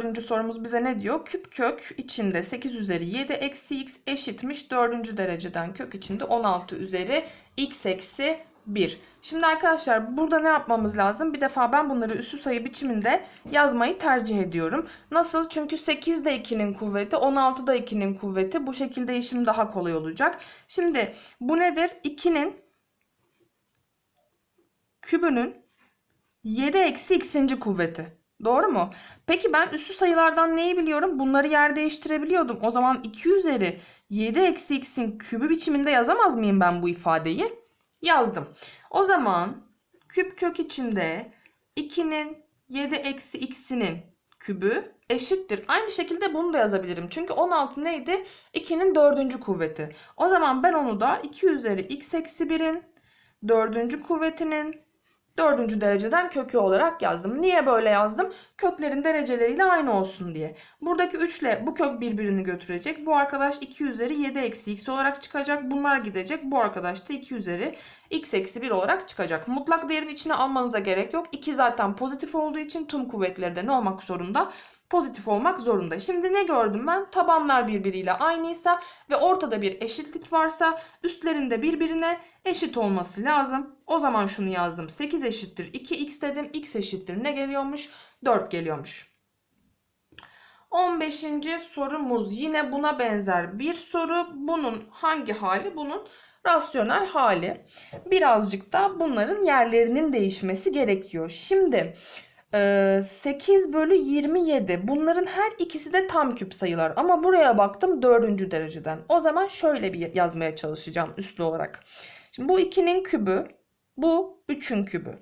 dördüncü sorumuz bize ne diyor? Küp kök içinde 8 üzeri 7 eksi x eşitmiş dördüncü dereceden kök içinde 16 üzeri x eksi 1. Şimdi arkadaşlar burada ne yapmamız lazım? Bir defa ben bunları üssü sayı biçiminde yazmayı tercih ediyorum. Nasıl? Çünkü 8 de 2'nin kuvveti, 16 da 2'nin kuvveti. Bu şekilde işim daha kolay olacak. Şimdi bu nedir? 2'nin kübünün 7 eksi x'inci kuvveti. Doğru mu? Peki ben üssü sayılardan neyi biliyorum? Bunları yer değiştirebiliyordum. O zaman 2 üzeri 7 eksi x'in kübü biçiminde yazamaz mıyım ben bu ifadeyi? Yazdım. O zaman küp kök içinde 2'nin 7 eksi x'inin kübü eşittir. Aynı şekilde bunu da yazabilirim. Çünkü 16 neydi? 2'nin dördüncü kuvveti. O zaman ben onu da 2 üzeri x eksi 1'in dördüncü kuvvetinin dördüncü dereceden kökü olarak yazdım. Niye böyle yazdım? Köklerin dereceleriyle aynı olsun diye. Buradaki 3 ile bu kök birbirini götürecek. Bu arkadaş 2 üzeri 7 eksi x olarak çıkacak. Bunlar gidecek. Bu arkadaş da 2 üzeri x eksi 1 olarak çıkacak. Mutlak değerin içine almanıza gerek yok. 2 zaten pozitif olduğu için tüm kuvvetleri de ne olmak zorunda? Pozitif olmak zorunda. Şimdi ne gördüm ben? Tabanlar birbiriyle aynıysa ve ortada bir eşitlik varsa üstlerinde birbirine eşit olması lazım. O zaman şunu yazdım. 8 eşittir 2x dedim. x eşittir ne geliyormuş? 4 geliyormuş. 15. sorumuz yine buna benzer bir soru. Bunun hangi hali? Bunun rasyonel hali. Birazcık da bunların yerlerinin değişmesi gerekiyor. Şimdi 8 bölü 27 bunların her ikisi de tam küp sayılar ama buraya baktım 4. dereceden. O zaman şöyle bir yazmaya çalışacağım üslü olarak. Şimdi bu 2'nin kübü bu 3'ün kübü.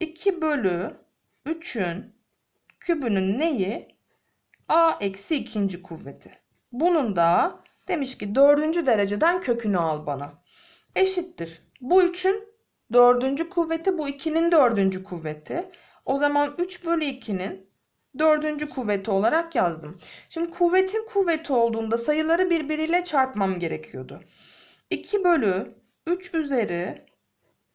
2 bölü 3'ün kübünün neyi? A eksi ikinci kuvveti. Bunun da demiş ki 4. dereceden kökünü al bana. Eşittir. Bu 3'ün 4. kuvveti bu 2'nin 4. kuvveti. O zaman 3 bölü 2'nin dördüncü kuvveti olarak yazdım. Şimdi kuvvetin kuvveti olduğunda sayıları birbiriyle çarpmam gerekiyordu. 2 bölü 3 üzeri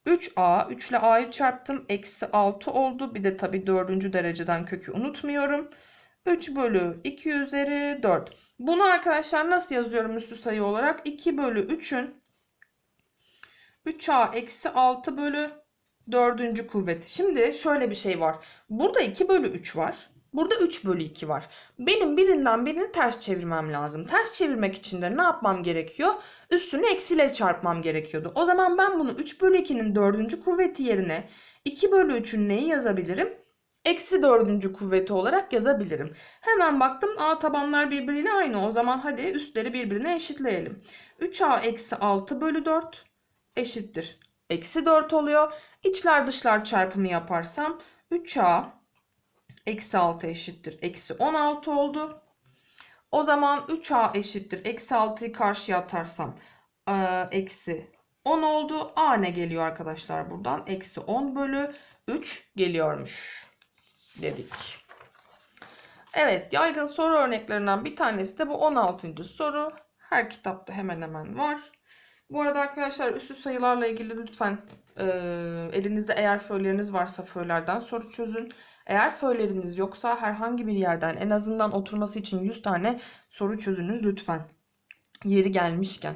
3a, 3 ile a'yı çarptım. Eksi 6 oldu. Bir de tabii dördüncü dereceden kökü unutmuyorum. 3 bölü 2 üzeri 4. Bunu arkadaşlar nasıl yazıyorum üstü sayı olarak? 2 bölü 3'ün 3a eksi 6 bölü dördüncü kuvveti. Şimdi şöyle bir şey var. Burada 2 bölü 3 var. Burada 3 bölü 2 var. Benim birinden birini ters çevirmem lazım. Ters çevirmek için de ne yapmam gerekiyor? Üstünü eksiyle çarpmam gerekiyordu. O zaman ben bunu 3 bölü 2'nin dördüncü kuvveti yerine 2 bölü 3'ün neyi yazabilirim? Eksi dördüncü kuvveti olarak yazabilirim. Hemen baktım a tabanlar birbiriyle aynı. O zaman hadi üstleri birbirine eşitleyelim. 3a eksi 6 bölü 4 eşittir. Eksi 4 oluyor. İçler dışlar çarpımı yaparsam 3a eksi 6 eşittir. Eksi 16 oldu. O zaman 3a eşittir. Eksi 6'yı karşıya atarsam e, eksi 10 oldu. A ne geliyor arkadaşlar buradan? Eksi 10 bölü 3 geliyormuş dedik. Evet yaygın soru örneklerinden bir tanesi de bu 16. soru. Her kitapta hemen hemen var. Bu arada arkadaşlar üstü sayılarla ilgili lütfen e, elinizde eğer föyleriniz varsa föylerden soru çözün. Eğer föyleriniz yoksa herhangi bir yerden en azından oturması için 100 tane soru çözünüz lütfen. Yeri gelmişken.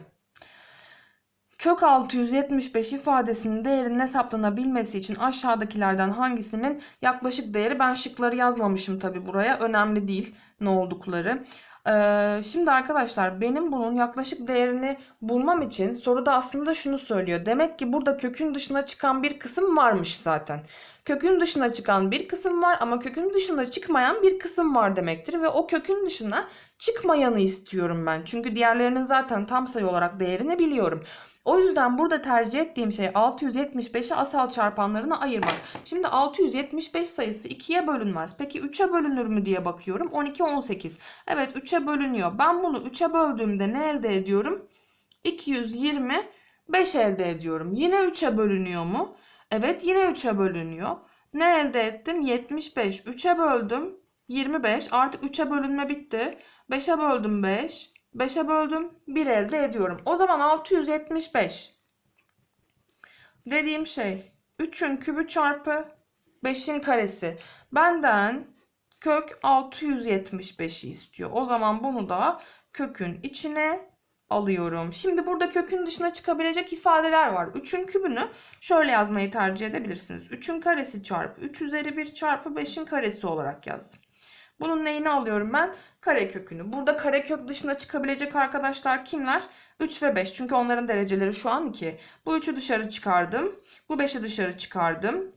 Kök 675 ifadesinin değerinin hesaplanabilmesi için aşağıdakilerden hangisinin yaklaşık değeri ben şıkları yazmamışım tabi buraya önemli değil ne oldukları. Ee, şimdi arkadaşlar benim bunun yaklaşık değerini bulmam için soruda aslında şunu söylüyor. Demek ki burada kökün dışına çıkan bir kısım varmış zaten. Kökün dışına çıkan bir kısım var ama kökün dışına çıkmayan bir kısım var demektir. Ve o kökün dışına çıkmayanı istiyorum ben. Çünkü diğerlerinin zaten tam sayı olarak değerini biliyorum. O yüzden burada tercih ettiğim şey 675'i asal çarpanlarına ayırmak. Şimdi 675 sayısı 2'ye bölünmez. Peki 3'e bölünür mü diye bakıyorum. 12, 18. Evet 3'e bölünüyor. Ben bunu 3'e böldüğümde ne elde ediyorum? 225 elde ediyorum. Yine 3'e bölünüyor mu? Evet yine 3'e bölünüyor. Ne elde ettim? 75. 3'e böldüm. 25. Artık 3'e bölünme bitti. 5'e böldüm 5. 5'e böldüm. 1 elde ediyorum. O zaman 675. Dediğim şey 3'ün kübü çarpı 5'in karesi. Benden kök 675'i istiyor. O zaman bunu da kökün içine alıyorum. Şimdi burada kökün dışına çıkabilecek ifadeler var. 3'ün kübünü şöyle yazmayı tercih edebilirsiniz. 3'ün karesi çarpı 3 üzeri 1 çarpı 5'in karesi olarak yazdım. Bunun neyini alıyorum ben? Karekökünü. Burada karekök dışına çıkabilecek arkadaşlar kimler? 3 ve 5. Çünkü onların dereceleri şu an 2. Bu 3'ü dışarı çıkardım. Bu 5'i dışarı çıkardım.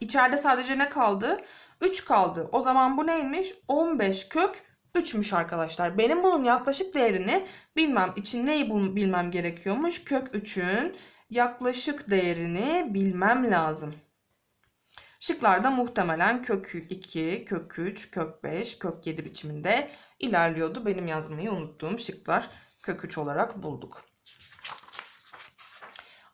İçeride sadece ne kaldı? 3 kaldı. O zaman bu neymiş? 15 kök 3'müş arkadaşlar. Benim bunun yaklaşık değerini bilmem için neyi bilmem gerekiyormuş? Kök 3'ün yaklaşık değerini bilmem lazım. Şıklarda muhtemelen kök 2, kök 3, kök 5, kök 7 biçiminde ilerliyordu. Benim yazmayı unuttuğum şıklar kök 3 olarak bulduk.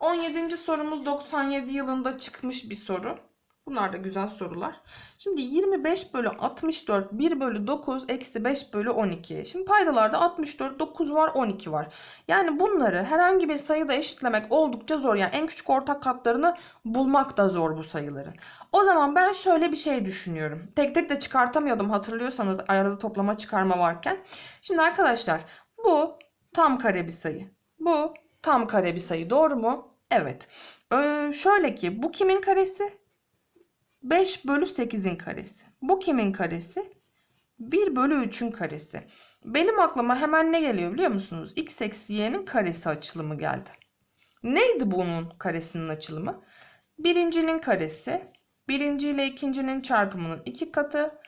17. sorumuz 97 yılında çıkmış bir soru. Bunlar da güzel sorular. Şimdi 25 bölü 64 1 bölü 9 eksi 5 bölü 12. Şimdi paydalarda 64 9 var 12 var. Yani bunları herhangi bir sayıda eşitlemek oldukça zor. Yani en küçük ortak katlarını bulmak da zor bu sayıların. O zaman ben şöyle bir şey düşünüyorum. Tek tek de çıkartamıyordum hatırlıyorsanız arada toplama çıkarma varken. Şimdi arkadaşlar bu tam kare bir sayı. Bu tam kare bir sayı doğru mu? Evet. Ee, şöyle ki bu kimin karesi? 5 bölü 8'in karesi. Bu kimin karesi? 1 bölü 3'ün karesi. Benim aklıma hemen ne geliyor biliyor musunuz? x eksi y'nin karesi açılımı geldi. Neydi bunun karesinin açılımı? Birincinin karesi. Birinci ile ikincinin çarpımının iki katı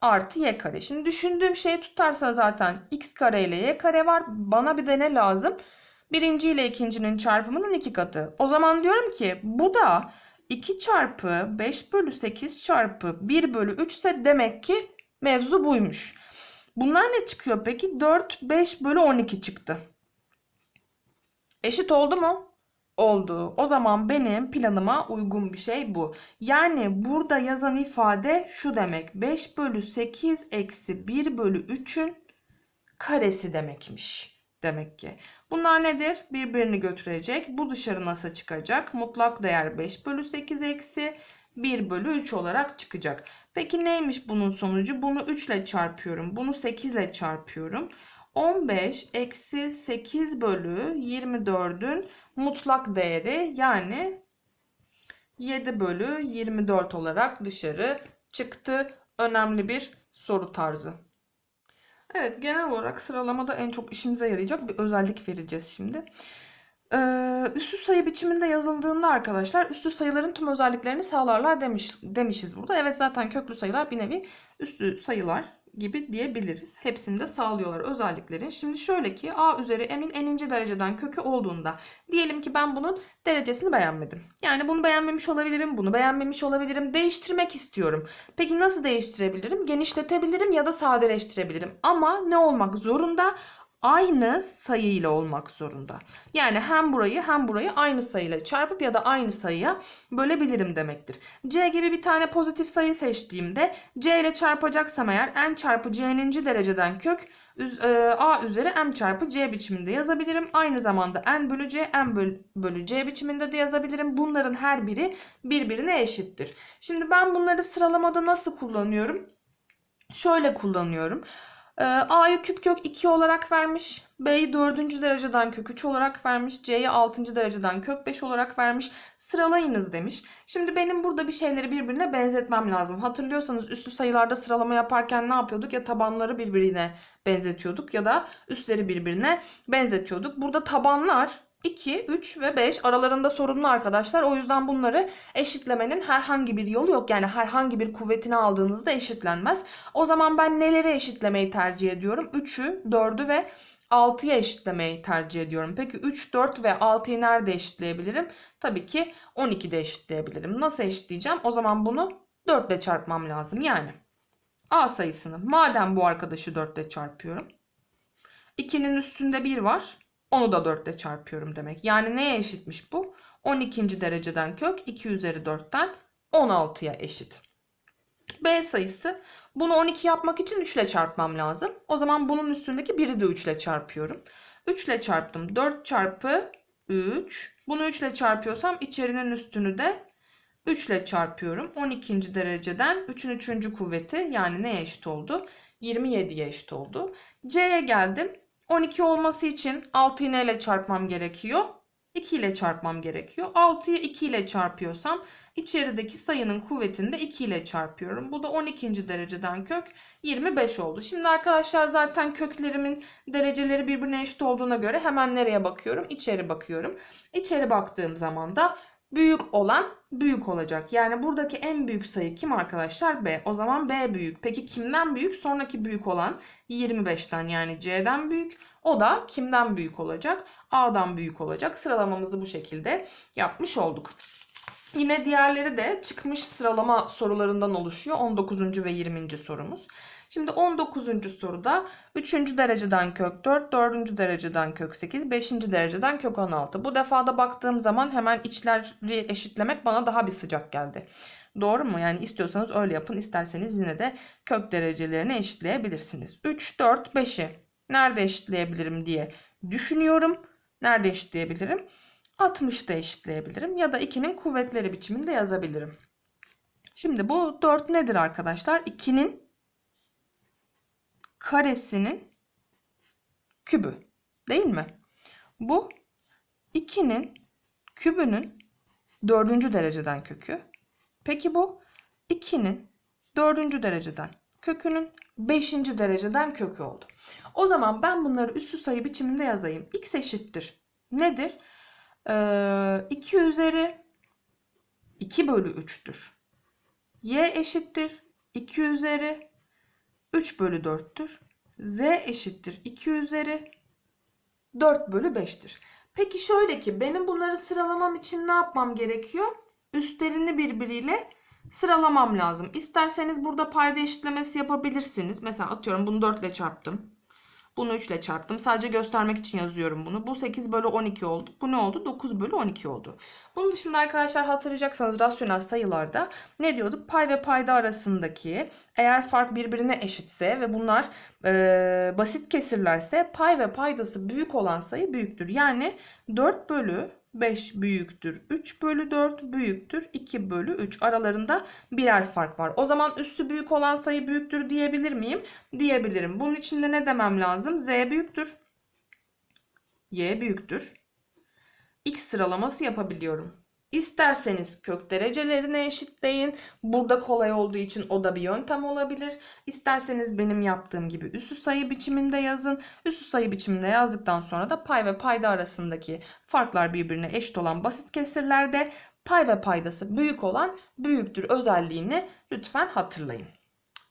artı y kare. Şimdi düşündüğüm şeyi tutarsa zaten x kare ile y kare var. Bana bir de ne lazım? Birinci ile ikincinin çarpımının iki katı. O zaman diyorum ki bu da 2 çarpı 5 bölü 8 çarpı 1 bölü 3 ise demek ki mevzu buymuş. Bunlar ne çıkıyor peki? 4, 5 bölü 12 çıktı. Eşit oldu mu? Oldu. O zaman benim planıma uygun bir şey bu. Yani burada yazan ifade şu demek. 5 bölü 8 eksi 1 bölü 3'ün karesi demekmiş. Demek ki. Bunlar nedir? Birbirini götürecek. Bu dışarı nasıl çıkacak? Mutlak değer 5 bölü 8 eksi 1 bölü 3 olarak çıkacak. Peki neymiş bunun sonucu? Bunu 3 ile çarpıyorum. Bunu 8 ile çarpıyorum. 15 eksi 8 bölü 24'ün mutlak değeri yani 7 bölü 24 olarak dışarı çıktı. Önemli bir soru tarzı. Evet genel olarak sıralamada en çok işimize yarayacak bir özellik vereceğiz şimdi. Ee, üssü sayı biçiminde yazıldığında arkadaşlar üssü sayıların tüm özelliklerini sağlarlar demiş, demişiz burada. Evet zaten köklü sayılar bir nevi üssü sayılar gibi diyebiliriz. Hepsini de sağlıyorlar özelliklerin. Şimdi şöyle ki a üzeri m'in eninci dereceden kökü olduğunda diyelim ki ben bunun derecesini beğenmedim. Yani bunu beğenmemiş olabilirim, bunu beğenmemiş olabilirim. Değiştirmek istiyorum. Peki nasıl değiştirebilirim? Genişletebilirim ya da sadeleştirebilirim. Ama ne olmak zorunda? Aynı sayıyla olmak zorunda. Yani hem burayı hem burayı aynı sayıyla çarpıp ya da aynı sayıya bölebilirim demektir. C gibi bir tane pozitif sayı seçtiğimde C ile çarpacaksam eğer n çarpı c'ninci dereceden kök e, a üzeri m çarpı c biçiminde yazabilirim. Aynı zamanda n bölü c m bölü c biçiminde de yazabilirim. Bunların her biri birbirine eşittir. Şimdi ben bunları sıralamada nasıl kullanıyorum? Şöyle kullanıyorum. Ee, A'yı küp kök 2 olarak vermiş. B'yi 4. dereceden kök 3 olarak vermiş. C'yi 6. dereceden kök 5 olarak vermiş. Sıralayınız demiş. Şimdi benim burada bir şeyleri birbirine benzetmem lazım. Hatırlıyorsanız üslü sayılarda sıralama yaparken ne yapıyorduk? Ya tabanları birbirine benzetiyorduk ya da üstleri birbirine benzetiyorduk. Burada tabanlar 2, 3 ve 5 aralarında sorunlu arkadaşlar. O yüzden bunları eşitlemenin herhangi bir yolu yok. Yani herhangi bir kuvvetini aldığınızda eşitlenmez. O zaman ben neleri eşitlemeyi tercih ediyorum? 3'ü, 4'ü ve 6'ya eşitlemeyi tercih ediyorum. Peki 3, 4 ve 6'yı nerede eşitleyebilirim? Tabii ki 12'de eşitleyebilirim. Nasıl eşitleyeceğim? O zaman bunu 4 ile çarpmam lazım. Yani A sayısını madem bu arkadaşı 4 ile çarpıyorum. 2'nin üstünde 1 var. Onu da 4 ile çarpıyorum demek. Yani neye eşitmiş bu? 12. dereceden kök 2 üzeri 4'ten 16'ya eşit. B sayısı bunu 12 yapmak için 3 ile çarpmam lazım. O zaman bunun üstündeki 1'i de 3 ile çarpıyorum. 3 ile çarptım. 4 çarpı 3. Bunu 3 ile çarpıyorsam içerinin üstünü de 3 ile çarpıyorum. 12. dereceden 3'ün 3. kuvveti yani neye eşit oldu? 27'ye eşit oldu. C'ye geldim. 12 olması için 6'yı neyle çarpmam gerekiyor? 2 ile çarpmam gerekiyor. 6'yı 2 ile çarpıyorsam içerideki sayının kuvvetini de 2 ile çarpıyorum. Bu da 12. dereceden kök 25 oldu. Şimdi arkadaşlar zaten köklerimin dereceleri birbirine eşit olduğuna göre hemen nereye bakıyorum? İçeri bakıyorum. İçeri baktığım zaman da büyük olan büyük olacak. Yani buradaki en büyük sayı kim arkadaşlar? B. O zaman B büyük. Peki kimden büyük? Sonraki büyük olan 25'ten yani C'den büyük. O da kimden büyük olacak? A'dan büyük olacak. Sıralamamızı bu şekilde yapmış olduk. Yine diğerleri de çıkmış sıralama sorularından oluşuyor. 19. ve 20. sorumuz. Şimdi 19. soruda 3. dereceden kök 4, 4. dereceden kök 8, 5. dereceden kök 16. Bu defada baktığım zaman hemen içleri eşitlemek bana daha bir sıcak geldi. Doğru mu? Yani istiyorsanız öyle yapın. isterseniz yine de kök derecelerini eşitleyebilirsiniz. 3, 4, 5'i nerede eşitleyebilirim diye düşünüyorum. Nerede eşitleyebilirim? 60'da eşitleyebilirim ya da 2'nin kuvvetleri biçiminde yazabilirim. Şimdi bu 4 nedir arkadaşlar? 2'nin karesinin kübü değil mi? Bu 2'nin kübünün 4. dereceden kökü. Peki bu 2'nin 4. dereceden kökünün 5. dereceden kökü oldu. O zaman ben bunları üstü sayı biçiminde yazayım. x eşittir. Nedir? Ee, 2 üzeri 2 bölü 3'tür. y eşittir. 2 üzeri 3 bölü 4'tür. z eşittir. 2 üzeri 4 bölü 5'tir. Peki şöyle ki benim bunları sıralamam için ne yapmam gerekiyor? Üstlerini birbiriyle sıralamam lazım. İsterseniz burada payda eşitlemesi yapabilirsiniz. Mesela atıyorum bunu 4 ile çarptım. Bunu 3 ile çarptım. Sadece göstermek için yazıyorum bunu. Bu 8 bölü 12 oldu. Bu ne oldu? 9 bölü 12 oldu. Bunun dışında arkadaşlar hatırlayacaksanız rasyonel sayılarda ne diyorduk? Pay ve payda arasındaki eğer fark birbirine eşitse ve bunlar e, basit kesirlerse pay ve paydası büyük olan sayı büyüktür. Yani 4 bölü 5 büyüktür. 3 bölü 4 büyüktür. 2 bölü 3 aralarında birer fark var. O zaman üssü büyük olan sayı büyüktür diyebilir miyim? Diyebilirim. Bunun için de ne demem lazım? Z büyüktür. Y büyüktür. X sıralaması yapabiliyorum. İsterseniz kök derecelerini eşitleyin. Burada kolay olduğu için o da bir yöntem olabilir. İsterseniz benim yaptığım gibi üssü sayı biçiminde yazın. Üssü sayı biçiminde yazdıktan sonra da pay ve payda arasındaki farklar birbirine eşit olan basit kesirlerde pay ve paydası büyük olan büyüktür özelliğini lütfen hatırlayın.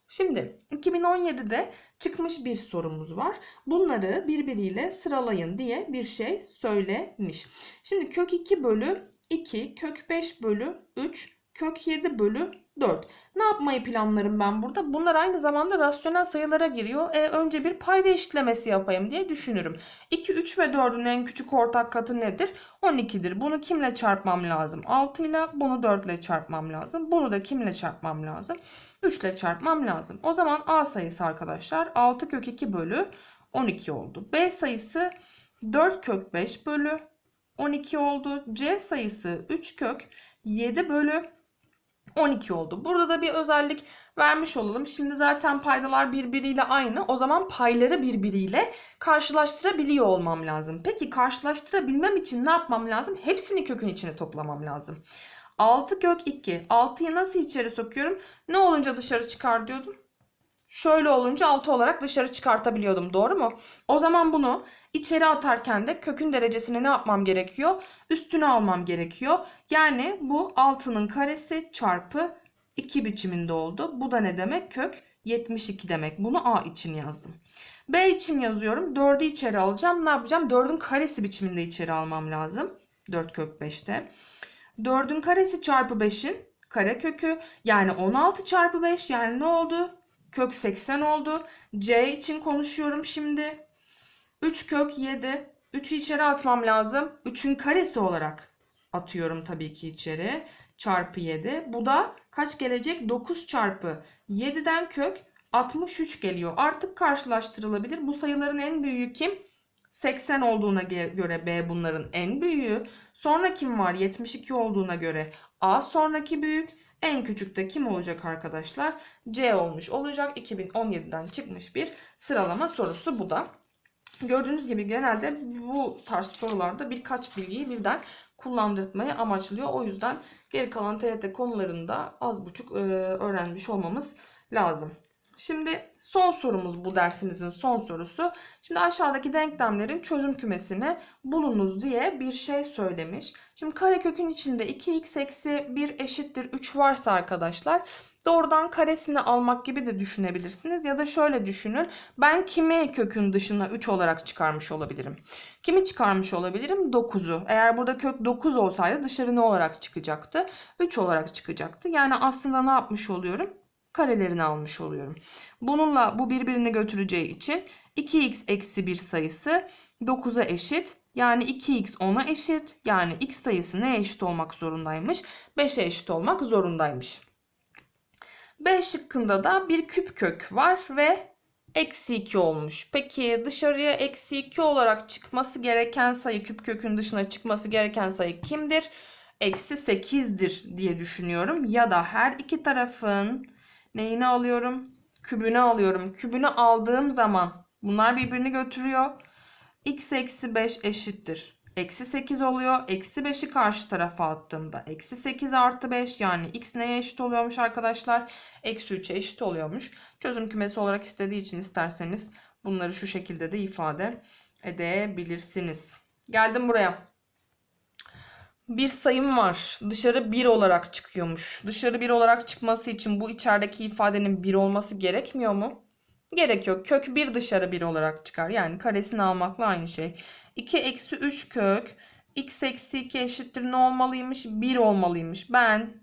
Şimdi 2017'de çıkmış bir sorumuz var. Bunları birbiriyle sıralayın diye bir şey söylemiş. Şimdi kök 2 bölü 2 kök 5 bölü 3 kök 7 bölü 4. Ne yapmayı planlarım ben burada? Bunlar aynı zamanda rasyonel sayılara giriyor. E, önce bir payda eşitlemesi yapayım diye düşünürüm. 2, 3 ve 4'ün en küçük ortak katı nedir? 12'dir. Bunu kimle çarpmam lazım? 6 ile bunu 4 ile çarpmam lazım. Bunu da kimle çarpmam lazım? 3 ile çarpmam lazım. O zaman A sayısı arkadaşlar 6 kök 2 bölü 12 oldu. B sayısı 4 kök 5 bölü 12 oldu. C sayısı 3 kök 7 bölü 12 oldu. Burada da bir özellik vermiş olalım. Şimdi zaten paydalar birbiriyle aynı. O zaman payları birbiriyle karşılaştırabiliyor olmam lazım. Peki karşılaştırabilmem için ne yapmam lazım? Hepsini kökün içine toplamam lazım. 6 kök 2. 6'yı nasıl içeri sokuyorum? Ne olunca dışarı çıkar diyordum? Şöyle olunca 6 olarak dışarı çıkartabiliyordum. Doğru mu? O zaman bunu içeri atarken de kökün derecesini ne yapmam gerekiyor? Üstüne almam gerekiyor. Yani bu 6'nın karesi çarpı 2 biçiminde oldu. Bu da ne demek? Kök 72 demek. Bunu A için yazdım. B için yazıyorum. 4'ü içeri alacağım. Ne yapacağım? 4'ün karesi biçiminde içeri almam lazım. 4 kök 5'te. 4'ün karesi çarpı 5'in kare kökü. Yani 16 çarpı 5 yani ne oldu? Kök 80 oldu. C için konuşuyorum şimdi. 3 kök 7. 3'ü içeri atmam lazım. 3'ün karesi olarak atıyorum tabii ki içeri. Çarpı 7. Bu da kaç gelecek? 9 çarpı 7'den kök 63 geliyor. Artık karşılaştırılabilir. Bu sayıların en büyüğü kim? 80 olduğuna göre B bunların en büyüğü. Sonra kim var? 72 olduğuna göre A sonraki büyük. En küçük de kim olacak arkadaşlar? C olmuş olacak. 2017'den çıkmış bir sıralama sorusu bu da. Gördüğünüz gibi genelde bu tarz sorularda birkaç bilgiyi birden kullandırtmayı amaçlıyor. O yüzden geri kalan TYT konularında az buçuk öğrenmiş olmamız lazım. Şimdi son sorumuz bu dersimizin son sorusu. Şimdi aşağıdaki denklemlerin çözüm kümesini bulunuz diye bir şey söylemiş. Şimdi karekökün içinde 2x eksi 1 eşittir 3 varsa arkadaşlar doğrudan karesini almak gibi de düşünebilirsiniz. Ya da şöyle düşünün. Ben kimi kökün dışına 3 olarak çıkarmış olabilirim? Kimi çıkarmış olabilirim? 9'u. Eğer burada kök 9 olsaydı dışarı ne olarak çıkacaktı? 3 olarak çıkacaktı. Yani aslında ne yapmış oluyorum? Karelerini almış oluyorum. Bununla bu birbirini götüreceği için 2x eksi 1 sayısı 9'a eşit. Yani 2x 10'a eşit. Yani x sayısı neye eşit olmak zorundaymış? 5'e eşit olmak zorundaymış. B şıkkında da bir küp kök var ve eksi 2 olmuş. Peki dışarıya eksi 2 olarak çıkması gereken sayı küp kökün dışına çıkması gereken sayı kimdir? Eksi 8'dir diye düşünüyorum. Ya da her iki tarafın neyini alıyorum? Kübünü alıyorum. Kübünü aldığım zaman bunlar birbirini götürüyor. x eksi 5 eşittir. Eksi 8 oluyor. Eksi 5'i karşı tarafa attığımda eksi 8 artı 5 yani x neye eşit oluyormuş arkadaşlar? Eksi 3'e eşit oluyormuş. Çözüm kümesi olarak istediği için isterseniz bunları şu şekilde de ifade edebilirsiniz. Geldim buraya. Bir sayım var. Dışarı 1 olarak çıkıyormuş. Dışarı 1 olarak çıkması için bu içerideki ifadenin 1 olması gerekmiyor mu? Gerekiyor. Kök 1 dışarı 1 olarak çıkar. Yani karesini almakla aynı şey. 2 eksi 3 kök x eksi 2 eşittir ne olmalıymış? 1 olmalıymış. Ben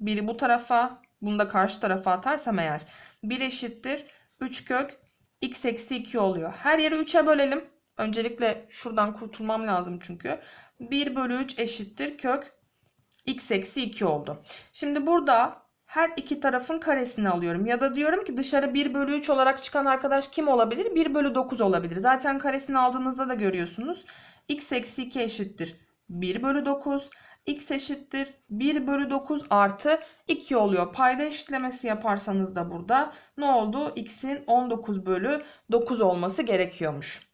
1'i bu tarafa bunu da karşı tarafa atarsam eğer 1 eşittir 3 kök x eksi 2 oluyor. Her yeri 3'e bölelim. Öncelikle şuradan kurtulmam lazım çünkü. 1 bölü 3 eşittir kök x eksi 2 oldu. Şimdi burada her iki tarafın karesini alıyorum. Ya da diyorum ki dışarı 1 bölü 3 olarak çıkan arkadaş kim olabilir? 1 bölü 9 olabilir. Zaten karesini aldığınızda da görüyorsunuz. x eksi 2 eşittir 1 bölü 9. x eşittir 1 bölü 9 artı 2 oluyor. Payda eşitlemesi yaparsanız da burada ne oldu? x'in 19 bölü 9 olması gerekiyormuş.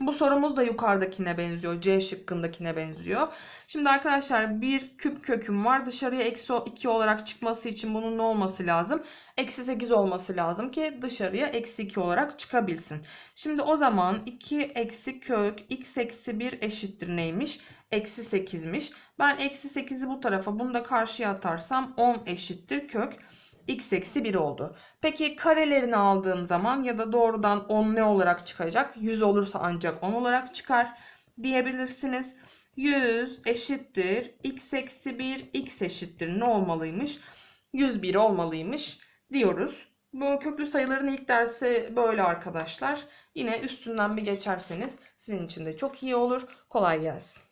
Bu sorumuz da yukarıdakine benziyor. C şıkkındakine benziyor. Şimdi arkadaşlar bir küp köküm var. Dışarıya eksi 2 olarak çıkması için bunun ne olması lazım? Eksi 8 olması lazım ki dışarıya eksi 2 olarak çıkabilsin. Şimdi o zaman 2 eksi kök x eksi 1 eşittir neymiş? Eksi 8'miş. Ben eksi 8'i bu tarafa bunu da karşıya atarsam 10 eşittir kök x eksi 1 oldu. Peki karelerini aldığım zaman ya da doğrudan 10 ne olarak çıkacak? 100 olursa ancak 10 olarak çıkar diyebilirsiniz. 100 eşittir x eksi 1 x eşittir ne olmalıymış? 101 olmalıymış diyoruz. Bu köklü sayıların ilk dersi böyle arkadaşlar. Yine üstünden bir geçerseniz sizin için de çok iyi olur. Kolay gelsin.